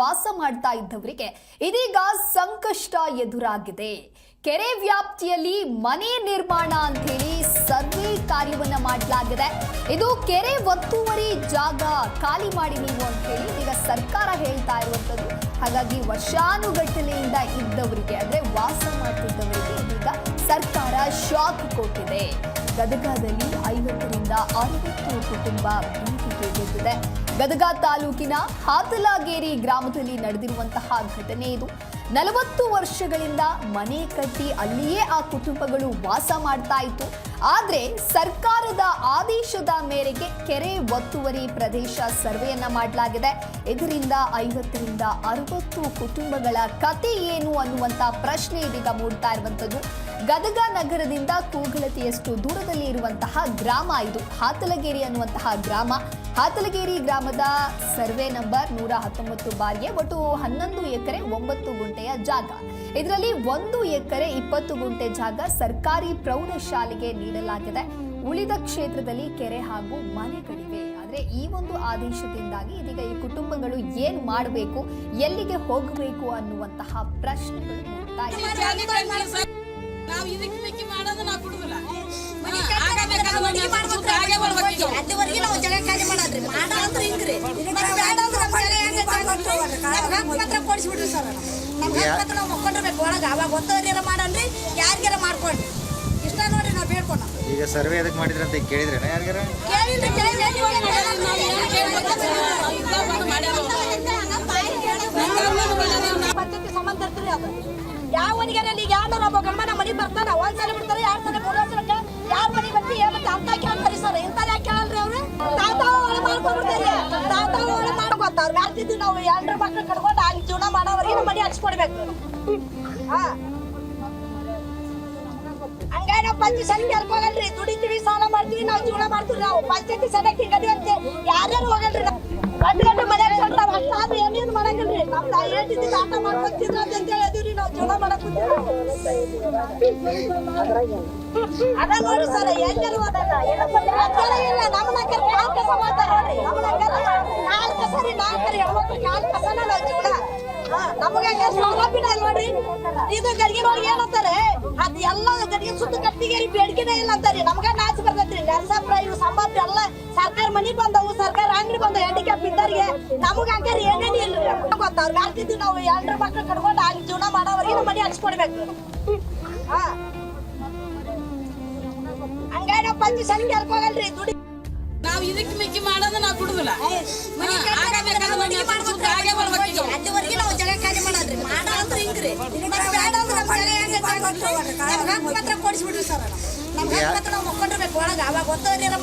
ವಾಸ ಮಾಡ್ತಾ ಇದ್ದವರಿಗೆ ಇದೀಗ ಸಂಕಷ್ಟ ಎದುರಾಗಿದೆ. ಕೆರೆ ವ್ಯಾಪ್ತಿಯಲ್ಲಿ ಮನೆ ನಿರ್ಮಾಣ ಅಂತ ಹೇಳಿ ಸರ್ವೆ ಕಾರ್ಯವನ್ನ ಮಾಡಲಾಗಿದೆ. ಇದು ಕೆರೆ ಒತ್ತುವರಿ ಜಾಗ ಖಾಲಿ ಮಾಡಿ ನೀವು ಅಂತ ಹೇಳಿ ಈಗ ಸರ್ಕಾರ ಹೇಳ್ತಾ ಇರುವಂತದ್ದು ಹಾಗಾಗಿ ವರ್ಷಾನುಗಟ್ಟಲೆಯಿಂದ ಇದ್ದವರಿಗೆ, ಅಂದ್ರೆ ವಾಸ ಮಾಡ್ತಿದ್ದವರಿಗೆ ಇದೀಗ ಸರ್ಕಾರ ಶಾಕ್ ಕೊಟ್ಟಿದೆ. ಗದಗದಲ್ಲಿ ಐವತ್ತರಿಂದ ಅರವತ್ತು ಕುಟುಂಬ ಬೀದಿಗೆ ಬಿದ್ದಿದೆ ಗದಗ ತಾಲೂಕಿನ ಹಾತಲಾಗೇರಿ ಗ್ರಾಮದಲ್ಲಿ ನಡೆದಿರುವಂತಹ ಘಟನೆ ಇದು. ನಲವತ್ತು ವರ್ಷಗಳಿಂದ ಮನೆ ಕಟ್ಟಿ ಅಲ್ಲಿಯೇ ಆ ಕುಟುಂಬಗಳು ವಾಸ ಮಾಡ್ತಾ ಇತ್ತು. ಆದ್ರೆ ಸರ್ಕಾರದ ಆದೇಶದ ಮೇರೆಗೆ ಕೆರೆ ಒತ್ತುವರಿ ಪ್ರದೇಶ ಸರ್ವೆಯನ್ನ ಮಾಡಲಾಗಿದೆ. ಇದರಿಂದ ಐವತ್ತರಿಂದ ಅರವತ್ತು ಕುಟುಂಬಗಳ ಕತೆ ಏನು ಅನ್ನುವಂತ ಪ್ರಶ್ನೆ ಇದೀಗ ಮೂಡ್ತಾ ಇರುವಂತದ್ದು ಗದಗ ನಗರದಿಂದ ಕೂಗಳತೆಯಷ್ಟು ದೂರದಲ್ಲಿ ಇರುವಂತಹ ಗ್ರಾಮ ಇದು. ಹಾತಲಗೇರಿ ಅನ್ನುವಂತಹ ಗ್ರಾಮ. ಹಾತಲಗೇರಿ ಗ್ರಾಮದ ಸರ್ವೆ ನಂಬರ್ ನೂರ ಹತ್ತೊಂಬತ್ತು ಬಾರಿಗೆ ಒಟ್ಟು ಹನ್ನೊಂದು ಎಕರೆ ಒಂಬತ್ತು ಗುಂಟೆಯ ಜಾಗ. ಇದರಲ್ಲಿ ಒಂದು ಎಕರೆ ಇಪ್ಪತ್ತು ಗುಂಟೆ ಜಾಗ ಸರ್ಕಾರಿ ಪ್ರೌಢಶಾಲೆಗೆ ನೀಡಲಾಗಿದೆ. ಉಳಿದ ಕ್ಷೇತ್ರದಲ್ಲಿ ಕೆರೆ ಹಾಗೂ ಮನೆಗಳಿವೆ. ಆದರೆ ಈ ಒಂದು ಆದೇಶದಿಂದಾಗಿ ಇದೀಗ ಈ ಕುಟುಂಬಗಳು ಏನು ಮಾಡಬೇಕು, ಎಲ್ಲಿಗೆ ಹೋಗಬೇಕು ಅನ್ನುವಂತಹ ಪ್ರಶ್ನೆಗಳು ನಾವು ಇದಕ್ಕೆ ಮಿಕ್ಕಿ ಮಾಡೋದು ನಾವು ಬಿಡುದಿಲ್ಲ. ಅಲ್ಲಿವರೆಗೆ ನಾವು ಜಾಗ ಖಾಲಿ ಮಾಡಲ್ರಿ ಮಾಡ ಅಂದ್ರೆ ಹಿಂಗ್ರಿ? ನಮ್ಗೆ ಕೊಡಿಸ್ಬಿಡ್ರಿ ಸರ್. ನಮ್ಗೆ ಹಕ್ಕು ನಾವು ಮಕ್ಕೊಂಡಿರ್ಬೇಕು ಒಳಗೆ ಅವಾಗ ಮಾಡನ್ರಿ ಯಾರಿಗಾರ ಮಾಡ್ಕೊಂಡ್ರಿ ಇಷ್ಟ ನೋಡ್ರಿ ನಾವು ಬೇಡ್ಕೊಂಡು ಈಗ ಸರ್ವೆ ಎದಕ್ಕೆ ಮಾಡಿದ್ರೆ ಅಂತ ಕೇಳಿದ್ರೇನ ಯಾರಿಗಾರ? ಪದ್ಧತಿ ಸಂಬಂಧ ಇರ್ತದೆ ಅದು ಯಾವ ಮನೆಗಾರಲ್ಲಿ ಈಗ ಯಾರು ನಮ್ಮ ಗಂಡ ಮನೆಗೆ ಬರ್ತಾನ ಒಂದ್ ಸಲ ಬಿಡ್ತಾರೆ, ಯಾರು ಸಲ ಮೂರ್ ಸಲಕ್ಕೆ ಯಾರ ಮನೆ ಬರ್ತಿ ಮತ್ತೆ ಅಂತ ಕೇಳ್ತಾರೆ ಸರ್. ಇಂತ ಯಾಕೆ ಕೇಳಲ್ರಿ ಅವ್ರು? ತಾತ ಒಳ ಮಾಡ್ಕೊಂಡ್ಬಿಡ್ತಾರೆ. ತಾತ ಒಳ ಮಾಡ್ಕೊತ ಅವ್ರು ಯಾರ್ತಿದ್ದು ನಾವು ಎರಡರ ಮಕ್ಳು ಕಡ್ಕೊಂಡು ಅಲ್ಲಿ ಜೀವನ ಮಾಡೋವರೆಗೆ ಮನೆ ಹಚ್ಕೊಡ್ಬೇಕು. ಹಂಗಾಗಿ ನಾವು ಪಂಚ ಸಲ ಹೋಗಲ್ರಿ ದುಡಿತೀವಿ, ಸಾಲ ಮಾಡ್ತೀವಿ, ನಾವು ಜೀವನ ಮಾಡ್ತೀವಿ, ನಾವು ಪಂಚಾಯತಿ ಸದಕ್ಕೆ ಅಂತ. ಯಾರ್ಯಾರು ಹೋಗಲ್ರಿ? ನಾವು ಗಂಡು ಗಂಡು ಮನ್ಯಾಗ ಕಂಡ್ರ ಅಷ್ಟಾದ್ರೂ ಏನೇನು ಮಾಡಂಗಿಲ್ರಿ ನಮ್ ತಾಯಿ ಹೇಳ್ತಿದ್ದ ಆಟ ಮಾಡ್ಕೊತಿದ್ರ ಅಂತ ಹೇಳಿ ನಾವು ಜನ ಮಾಡಕ್ ಅದ ನೋಡಿ ಸರ್ ಎಲ್ಲರೂ ಅದಲ್ಲ ಇಲ್ಲ ನಮ್ಮ ನಾಲ್ಕರ ಕಾಲ್ ಕಸ ನಮ್ಮ ನಾಲ್ಕರ ಕಾಲ್ ಕಸ ರೀ, ನಾಲ್ಕರ. ಹೆಣ್ಮಕ್ಳು ಕಾಲ್ ಕಸನ ನಾವು ಜೀವನ ನಮಗೆ ಸೌಲಭ್ಯ ಇಲ್ಲ ನೋಡ್ರಿ ಇದು ಗಡಿಗೆ ನೋಡಿ ಏನಂತಾರೆ ಅದ್ ಎಲ್ಲ ಗಡಿಗೆ ಸುತ್ತ ಕಟ್ಟಿಗೆ ಬೇಡಿಕೆನೇ ಇಲ್ಲ ಅಂತಾರೆ. ನಮ್ಗ ನಾಚ್ ಬರ್ತೈತ್ರಿ ನರಸಾಪುರ ಇವು ಸಂಬಂಧ ಎಲ್ಲ ಸರ್ಕಾರ ಮನಿ ಬಂದವು, ಸರ್ಕಾರ ಅಂಗಡಿ ಬಂದವು ಹ್ಯಾಂಡಿಕ್ಯಾಪ್ ಇದ್ದವ್ರಿಗೆ ನಮಗ ಹಂಗಾರ ಏನೇನು ಇಲ್ರಿ ಗೊತ್ತ? ಅವ್ರು ಮಾಡ್ತಿದ್ವಿ ನಾವು ಎಲ್ಲರ ಮಕ್ಳು ಕಟ್ಕೊಂಡು ಅಲ್ಲಿ ಜೀವನ ಮಾಡೋವರೆಗೆ ಮನೆ ಹಚ್ಕೊಡ್ಬೇಕು. ಹಾ. ನಾವು ಪಂಚ ಸಂಖ್ಯೆ ಹೋಗಲ್ರಿ. ದುಡಿ ನಾವು ಇದಕ್ಕೆ ಮಿಕ್ಕಿ ಮಾಡೋದು ನಾವು ಬಿಡುದಿಲ್ಲ. ನಾವು ಕೊಡಿಸ್ಬಿಡ್ರಿ ಸರ್. ನಮ್ಗೆ ಮಕ್ಕೊಂಡಿರ್ಬೇಕು ಒಳಗೆ ಅವಾಗ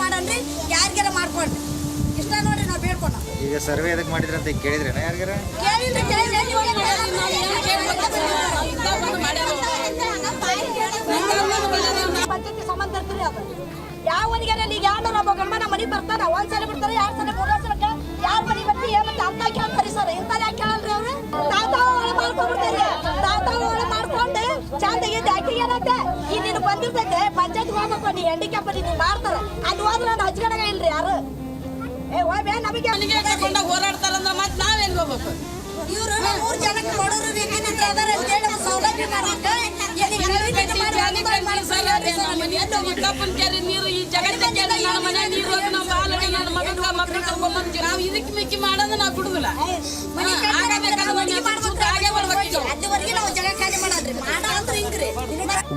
ಮಾಡನ್ರಿ ಮಾಡ್ಕೊಂಡ್ರಿ ಇಷ್ಟ ನೋಡ್ರಿ ನಾವು ಬೇಡ್ಕೊಂಡು. ಈಗ ಸರ್ವೆ ಎದಕ್ಕೆ ಮಾಡಿದ್ರಂತ ಅಂತ ಕೇಳಿದ್ರೇನ ಯಾರಿಗಾರ? ಬಿಡ್ತಾರೆ ಎರಡ್ ಸಲ ಮೂರ್ ಸಲಕ್ಕೆ ಯಾರ ಮನೆಗೆ ಬರ್ತಿ ಏನಂತ ಅಂತ ಕೇಳ್ತಾರೆ ಸರ್? ಇಂತ ಯಾಕೆ ಕೇಳಲ್ರಿ ಅವ್ರು? ತಾತ ಒಳ ಮಾಡ್ಕೊಂಡ್ಬಿಡ್ತಾರೆ. ತಾತ ಒಳ ಮಾಡ್ಕೊಂಡು ಚಂದಗೆ ಏನಂತೆ? ಈ ನೀನು ಬಂದಿರ್ತೈತೆ ಪಂಚಾಯತ್ ಹೋಗ್ಬೇಕು ನೀ ನೀನು ಮಾಡ್ತಾರ. ಅಲ್ಲಿ ಹೋದ್ರೆ ನಾನು ಹಚ್ಕಡಗ ಇಲ್ರಿ ಯಾರು? ಏ ಹೋಗ್ಬೇ ನಮಗೆ ಮನೆಗೆ ಕರ್ಕೊಂಡ ಹೋರಾಡ್ತಾರಂದ್ರ ಮತ್ತೆ ನಾವೇನ್ ಹೋಗ್ಬೇಕು? ಇವ್ರು ಮೂರು ಜನಕ್ಕೆ ಕೊಡೋರು ಬೇಕಂತ ಅದಾರ ಸೌಲಭ್ಯ ಮಾಡಕ್ಕೆ ಮನೆ. ನೀರು ಈ ನನ್ನ ಮನೆ ನೀರು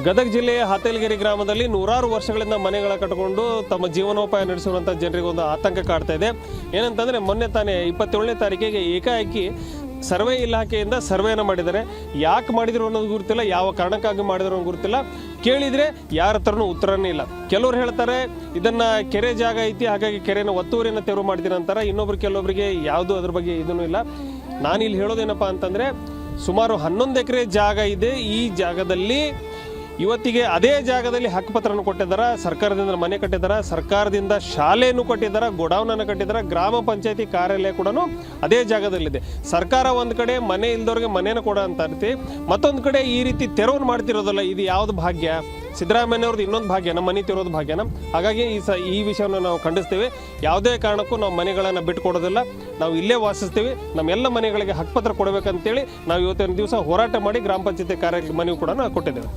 ಗದಗ ಜಿಲ್ಲೆಯ ಹಾತೇಲಗಿರಿ ಗ್ರಾಮದಲ್ಲಿ ನೂರಾರು ವರ್ಷಗಳಿಂದ ಮನೆಗಳ ಕಟ್ಟಿಕೊಂಡು ತಮ್ಮ ಜೀವನೋಪಾಯ ನಡೆಸುವಂಥ ಜನರಿಗೆ ಒಂದು ಆತಂಕ ಕಾಡ್ತಾ ಇದೆ. ಏನಂತಂದರೆ ಮೊನ್ನೆ ತಾನೇ ಇಪ್ಪತ್ತೇಳನೇ ತಾರೀಕಿಗೆ ಏಕಾಏಕಿ ಸರ್ವೆ ಇಲಾಖೆಯಿಂದ ಸರ್ವೆಯನ್ನು ಮಾಡಿದ್ದಾರೆ. ಯಾಕೆ ಮಾಡಿದ್ರು ಅನ್ನೋದು ಗುರುತಿಲ್ಲ, ಯಾವ ಕಾರಣಕ್ಕಾಗಿ ಮಾಡಿದ್ರು ಅನ್ನೋದು ಗುರುತಿಲ್ಲ. ಕೇಳಿದರೆ ಯಾರ ಹತ್ರನೂ ಉತ್ತರನೇ ಇಲ್ಲ. ಕೆಲವರು ಹೇಳ್ತಾರೆ, ಇದನ್ನ ಕೆರೆ ಜಾಗ ಐತಿ, ಹಾಗಾಗಿ ಕೆರೆನ ಒತ್ತುವರಿಯನ್ನು ತೆರವು ಮಾಡಿದ್ದೀನಿ ಅಂತಾರೆ ಇನ್ನೊಬ್ರು ಕೆಲವೊಬ್ಬರಿಗೆ ಯಾವುದು ಅದ್ರ ಬಗ್ಗೆ ಇದೂ ಇಲ್ಲ. ನಾನು ಇಲ್ಲಿ ಹೇಳೋದೇನಪ್ಪ ಅಂತಂದರೆ ಸುಮಾರು ಹನ್ನೊಂದು ಎಕರೆ ಜಾಗ ಇದೆ. ಈ ಜಾಗದಲ್ಲಿ ಇವತ್ತಿಗೆ ಅದೇ ಜಾಗದಲ್ಲಿ ಹಕ್ಕುಪತ್ರವನ್ನು ಕೊಟ್ಟಿದ್ದಾರೆ. ಸರ್ಕಾರದಿಂದ ಮನೆ ಕಟ್ಟಿದ್ದಾರೆ. ಸರ್ಕಾರದಿಂದ ಶಾಲೆಯನ್ನು ಕೊಟ್ಟಿದ್ದಾರೆ. ಗೋಡೌನನ್ನು ಕಟ್ಟಿದ್ದಾರೆ. ಗ್ರಾಮ ಪಂಚಾಯತಿ ಕಾರ್ಯಾಲಯ ಕೂಡ ಅದೇ ಜಾಗದಲ್ಲಿದೆ. ಸರ್ಕಾರ ಒಂದು ಕಡೆ ಮನೆ ಇಲ್ದವ್ರಿಗೆ ಮನೇನ ಕೊಡ ಅಂತ ಇರ್ತಿ ಮತ್ತೊಂದು ಕಡೆ ಈ ರೀತಿ ತೆರವು ಮಾಡ್ತಿರೋದಲ್ಲ, ಇದು ಯಾವ್ದು ಭಾಗ್ಯ? ಸಿದ್ದರಾಮಯ್ಯವ್ರದ್ದು ಇನ್ನೊಂದು ಭಾಗ್ಯ ನಮ್ಮ ಮನೆ ತಿರೋದು ಭಾಗ್ಯನ ಹಾಗಾಗಿ ಈ ಸ ಈ ವಿಷಯವನ್ನು ನಾವು ಖಂಡಿಸ್ತೇವೆ ಯಾವುದೇ ಕಾರಣಕ್ಕೂ ನಾವು ಮನೆಗಳನ್ನು ಬಿಟ್ಟು ಕೊಡೋದಿಲ್ಲ ನಾವು ಇಲ್ಲೇ ವಾಸಿಸ್ತೀವಿ ನಮ್ಮೆಲ್ಲ ಮನೆಗಳಿಗೆ ಹಕ್ಕುಪತ್ರ ಕೊಡಬೇಕಂತೇಳಿ ನಾವು ಇವತ್ತಿನ ದಿವಸ ಹೋರಾಟ ಮಾಡಿ ಗ್ರಾಮ ಪಂಚಾಯತಿ ಕಾರ್ಯ ಮನವಿ ಕೂಡ ನಾವು ಕೊಟ್ಟಿದ್ದೇವೆ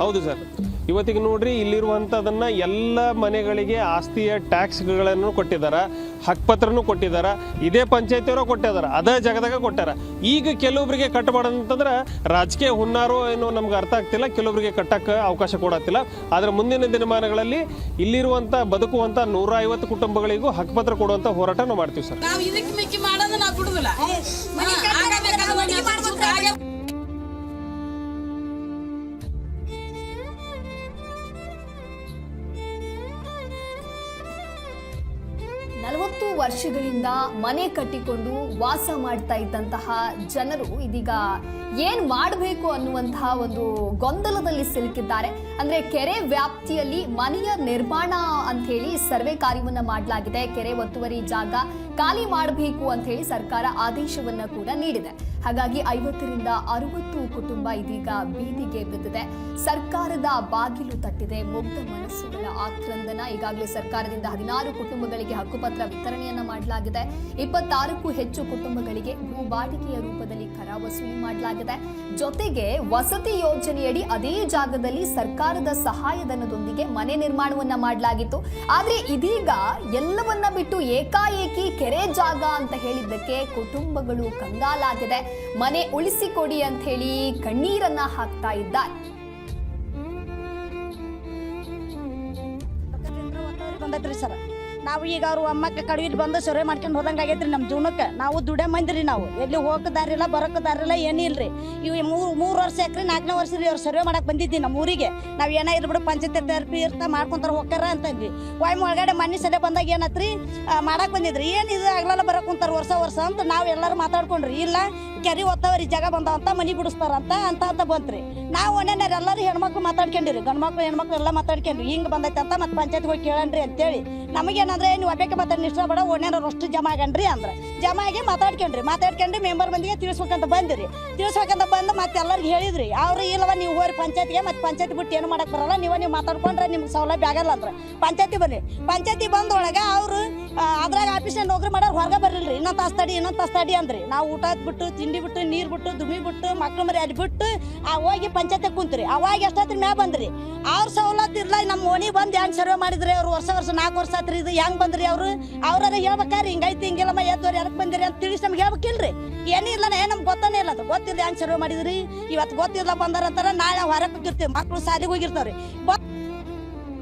ಹೌದು ಸರ್. ಇವತ್ತಿಗೆ ನೋಡ್ರಿ ಇಲ್ಲಿರುವಂಥದನ್ನ ಎಲ್ಲ ಮನೆಗಳಿಗೆ ಆಸ್ತಿಯ ಟ್ಯಾಕ್ಸ್ಗಳನ್ನು ಕೊಟ್ಟಿದ್ದಾರೆ ಹಕ್ಪತ್ರನೂ ಕೊಟ್ಟಿದ್ದಾರೆ ಇದೇ ಪಂಚಾಯತಿಯವರು ಕೊಟ್ಟಿದ್ದಾರೆ ಅದೇ ಜಾಗದಾಗ ಕೊಟ್ಟಾರ. ಈಗ ಕೆಲವೊಬ್ಬರಿಗೆ ಕಟ್ಟಬಾರ್ದಂತಂದ್ರೆ ರಾಜಕೀಯ ಹುನ್ನಾರೋ ಏನೋ ನಮ್ಗೆ ಅರ್ಥ ಆಗ್ತಿಲ್ಲ ಕೆಲವೊಬ್ಬರಿಗೆ ಕಟ್ಟಕ್ಕೆ ಅವಕಾಶ ಕೊಡತ್ತಿಲ್ಲ. ಆದರೆ ಮುಂದಿನ ದಿನಮಾನಗಳಲ್ಲಿ ಇಲ್ಲಿರುವಂಥ ಬದುಕುವಂಥ ನೂರ ಐವತ್ತು ಕುಟುಂಬಗಳಿಗೂ ಹಕ್ಪತ್ರ ಕೊಡುವಂಥ ಹೋರಾಟ ನಾವು ಮಾಡ್ತೀವಿ ಸರ್ ನಲವತ್ತು ವರ್ಷಗಳಿಂದ ಮನೆ ಕಟ್ಟಿಕೊಂಡು ವಾಸ ಮಾಡ್ತಾ ಇದ್ದಂತಹ ಜನರು ಇದೀಗ ಏನ್ ಮಾಡಬೇಕು ಅನ್ನುವಂತಹ ಒಂದು ಗೊಂದಲದಲ್ಲಿ ಸಿಲುಕಿದ್ದಾರೆ. ಅಂದ್ರೆ ಕೆರೆ ವ್ಯಾಪ್ತಿಯಲ್ಲಿ ಮನೆಯ ನಿರ್ಮಾಣ ಅಂತ ಹೇಳಿ ಸರ್ವೆ ಕಾರ್ಯವನ್ನ ಮಾಡಲಾಗಿದೆ. ಕೆರೆ ಒತ್ತುವರಿ ಜಾಗ ಖಾಲಿ ಮಾಡಬೇಕು ಅಂತ ಹೇಳಿ ಸರ್ಕಾರ ಆದೇಶವನ್ನ ಕೂಡ ನೀಡಿದೆ. ಹಾಗಾಗಿ ಐವತ್ತರಿಂದ ಅರವತ್ತು ಕುಟುಂಬ ಇದೀಗ ಬೀದಿಗೆ ಬಿದ್ದಿದೆ. ಸರ್ಕಾರದ ಬಾಗಿಲು ತಟ್ಟಿದೆ. ಮುಗ್ಧ ಮನಸ್ಸುಗಳ ಆಕ್ರಂದನ ಈಗಾಗಲೇ ಸರ್ಕಾರದಿಂದ ಹದಿನಾರು ಕುಟುಂಬಗಳಿಗೆ ಹಕ್ಕುಪತ್ರ ವಿತರಣೆಯನ್ನ ಮಾಡಲಾಗಿದೆ. ಇಪ್ಪತ್ತಾರಕ್ಕೂ ಹೆಚ್ಚು ಕುಟುಂಬಗಳಿಗೆ ಭೂ ಬಾಡಿಗೆಯ ರೂಪದಲ್ಲಿ ಕರ ವಸೂಲಿ ಮಾಡಲಾಗಿದೆ. ಜೊತೆಗೆ ವಸತಿ ಯೋಜನೆಯಡಿ ಅದೇ ಜಾಗದಲ್ಲಿ ಸರ್ಕಾರದ ಸಹಾಯಧನದೊಂದಿಗೆ ಮನೆ ನಿರ್ಮಾಣವನ್ನ ಮಾಡಲಾಗಿತ್ತು. ಆದ್ರೆ ಇದೀಗ ಎಲ್ಲವನ್ನ ಬಿಟ್ಟು ಏಕಾಏಕಿ ಕೆರೆ ಜಾಗ ಅಂತ ಹೇಳಿದ್ದಕ್ಕೆ ಕುಟುಂಬಗಳು ಕಂಗಾಲಾಗಿದೆ. ಮನೆ ಉಳಿಸಿಕೊಡಿ ಅಂತ ಹೇಳಿ ಕಣ್ಣೀರನ್ನ ಹಾಕ್ತಾ ಇದ್ದಾರೆ ಸರ್ ನಾವು ಈಗ ಅವ್ರು ಅಮ್ಮಕ್ಕೆ ಕಡವಿದ್ ಬಂದು ಸರ್ವೆ ಮಾಡ್ಕೊಂಡು ಹೋದಂಗೆ ಆಗೈತ್ರಿ ನಮ್ಮ ಜೀವನಕ್ಕೆ. ನಾವು ದುಡೆ ಮಂದ್ರಿ ನಾವು. ಎಲ್ಲಿ ಹೋಗದಾರಿಲ್ಲ ದಾರಿಲ್ಲ ಬರೋಕೆ ದಾರಿಲ್ಲ ಏನಿಲ್ರಿ ಇವ್ ಮೂರು ಮೂರು ವರ್ಷ ಯಾಕ್ರಿ ನಾಲ್ಕನೇ ವರ್ಷ ರೀ ಅವ್ರು ಸರ್ವೆ ಮಾಡಕ್ಕೆ ಬಂದಿದ್ದಿ ನಮ್ಮ ಊರಿಗೆ. ನಾವು ಏನ ಇರ್ಬಿಡು ಪಂಚಾಯತ್ ಥೆರಪಿ ಇರ್ತಾ ಮಾಡ್ಕೊಂತಾರ ಹೋಗ್ಯಾರ ಅಂತಂದ್ವಿ. ವಾಯ್ ಒಳಗಡೆ ಮನೆ ಸಡೆ ಬಂದಾಗ ಏನತ್ರಿ? ಮಾಡಕ್ಕೆ ಬಂದಿದ್ರಿ. ಏನು ಇದು ಆಗ್ಲಲ್ಲ ಬರಕ್ಕೆ ಕುಂತಾರ ವರ್ಷ ವರ್ಷ ಅಂತ ನಾವು ಎಲ್ಲರೂ ಮಾತಾಡ್ಕೊಂಡ್ರಿ. ಇಲ್ಲ, ಕೆರೆ ಒತ್ತವರಿ ಜಾಗ ಬಂದಾವಂತ, ಮನಿ ಬಿಡಿಸ್ತಾರಂತ ಅಂತ ಅಂತ ಬಂತ್ರಿ. ನಾವು ಒನ್ನೇನಾರ ಎಲ್ಲರೂ ಹೆಣ್ಮಕ್ಳು ಮಾತಾಡ್ಕೊಂಡಿರಿ. ಗಂಡ್ಮಕ್ಳು, ಹೆಣ್ಮಕ್ಳು ಎಲ್ಲ ಮಾತಾಡ್ಕೊಂಡ್ರಿ. ಹಿಂಗೆ ಬಂದೈತೆ ಅಂತ ಮತ್ತೆ ಪಂಚಾಯತ್ ಹೋಗಿ ಕೇಳನ್ರಿ ಅಂತೇಳಿ. ನಮಗೇನಂದ್ರೆ ನೀವು ಒಬ್ಬಕ್ಕೆ ಮಾತಾಡಿ ಇಷ್ಟ ಬೇಡ ಒನ್ನೇನಾರು ಅಷ್ಟು ಜಮಾ ಆಗನ್ರಿ ಅಂದ್ರೆ. ಜಮಾ ಆಗಿ ಮಾತಾಡ್ಕೊಂಡ್ರಿ ಮಾತಾಡ್ಕೊಂಡು ಮೆಂಬರ್ ಮಂದಿಗೆ ತಿಳಿಸ್ಬೇಕಂತ ಬಂದಿರಿ. ತಿಳಿಸ್ಬೇಕಂತ ಬಂದು ಮತ್ತೆ ಎಲ್ಲರಿಗೂ ಹೇಳಿದ್ರಿ, ಅವ್ರು ಇಲ್ಲವ, ನೀವು ಹೋರಿ ಪಂಚಾಯತ್ಗೆ, ಮತ್ತೆ ಪಂಚಾಯತ್ ಬಿಟ್ಟು ಏನು ಮಾಡಕ್ ಬರಲ್ಲ, ನೀವು ನೀವು ಮಾತಾಡ್ಕೊಂಡ್ರೆ ನಿಮ್ಗೆ ಸೌಲಭ್ಯ ಆಗಲ್ಲ ಅಂದ್ರೆ. ಪಂಚಾಯತಿ ಬನ್ನಿ ಪಂಚಾಯತಿ ಬಂದೊಳಗೆ ಅವರು ಅದ್ರಾಗ ಆಫೀಸಲ್ಲಿ ನೌಕರಿ ಮಾಡೋರು ಹೊರಗೆ ಬರಲ್ರಿ ಇನ್ನೊಂದು ತಾಸ್ತಾಡಿ ತಡಿ, ಇನ್ನೊಂದು ತಾಸ್ತಾಡಿ ತಡಿ ಅಂದ್ರಿ. ನಾವು ಊಟ ಬಿಟ್ಟು, ತಿಂಡಿ ಬಿಟ್ಟು, ನೀರು ಬಿಟ್ಟು, ದುಮಿ ಬಿಟ್ಟು, ಮಕ್ಳು ಮರಿ ಅಲ್ಲಿ ಬಿಟ್ಟು ಆ ಹೋಗಿ ಪಂಚಾಯತ್ ಕುಂತ್ರಿ. ಅವಾಗ ಎಷ್ಟೊತ್ತಿನ ಮ್ಯಾ ಬಂದ್ರಿ? ಅವ್ರ ಸವಲತ್ತು ಇಲ್ಲ ನಮ್ಮ ಓಣಿ ಬಂದು ಹೆಂಗ್ ಸರ್ವೆ ಮಾಡಿದ್ರಿ? ಅವ್ರು ವರ್ಷ ವರ್ಷ ನಾಲ್ಕು ವರ್ಷ ಆತ್ರಿ ಇದು. ಹೆಂಗ್ ಬಂದ್ರಿ ಅವರು? ಅವ್ರಾರ ಹೇಳ್ಬೇಕಾರಿ, ಹಿಂಗೈತಿ, ಹಿಂಗಿಲ್ಲಮ್ಮ ಎದ್ದವ್ರು ಯಾರಕ್ಕೆ ಬಂದಿರಿ ಅಂತ ತಿಳಿಸಿ ನಮ್ಗೆ ಹೇಳ್ಬೇಕಿಲ್ರಿ? ಏನಿಲ್ಲ ಏ ನಮ್ಗೆ ಗೊತ್ತಾನೆ ಇಲ್ಲ ಅದು. ಗೊತ್ತಿಲ್ಲ ಹೆಂಗ್ ಸರ್ವೆ ಮಾಡಿದ್ರಿ? ಇವತ್ತು ಗೊತ್ತಿಲ್ಲ ಬಂದಾರ ಅಂತಾರ ನಾಳೆ ಹೊರಗೆ ಹೋಗಿರ್ತೀವಿ. ಮಕ್ಕಳು ಸಾಲಿಗೆ ಹೋಗಿರ್ತಾವ್ರಿ. ಬ-